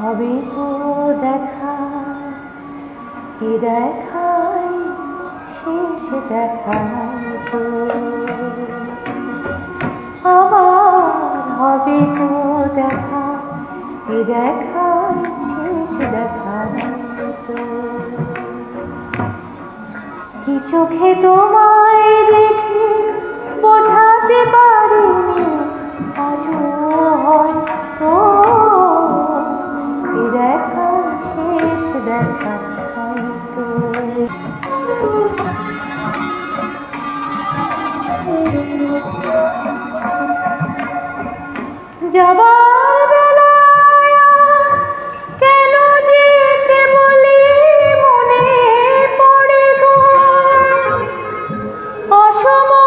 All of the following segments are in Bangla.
হবে তো দেখা। এ দেখাই শেষ দেখা তো। আবার হবে তো দেখা। এ দেখাই শেষ দেখা তো। কি চোখে তোমায় দেখে বোঝাতে পারিনি দেখা হয়তো যাবার বেলায় কেন যে কেবলই মনে পড়ে গো অসময়ে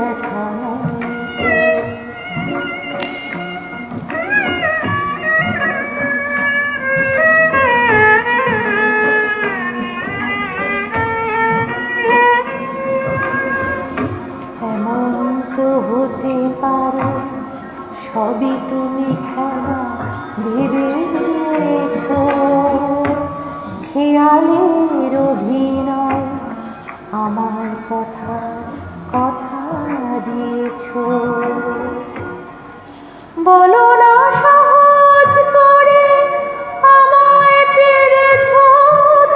শেষ দেখা নয় তো। এমন তো হতে পারে সবই তুমি খেলা ভেবে নিয়েছ খেয়ালের অভিনয় আমার কথা কথা দিয়েছ। বলো না সহজ করে আমায় পেরেছ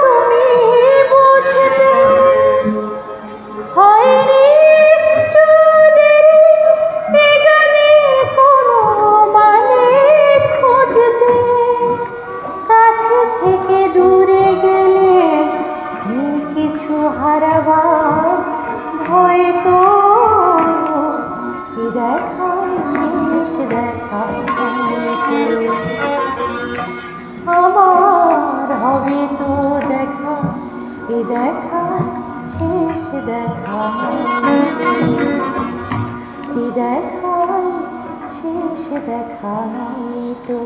তুমি বুঝতে। হয়নি মানে থেকে দূরে গেলে কিছু হারাবার ভয় তো দেখায় শেষ দেখা হয়তো আমার হবে তো দেখা এ দেখা শেষ দেখা এ দেখায় শেষ দেখায় তো।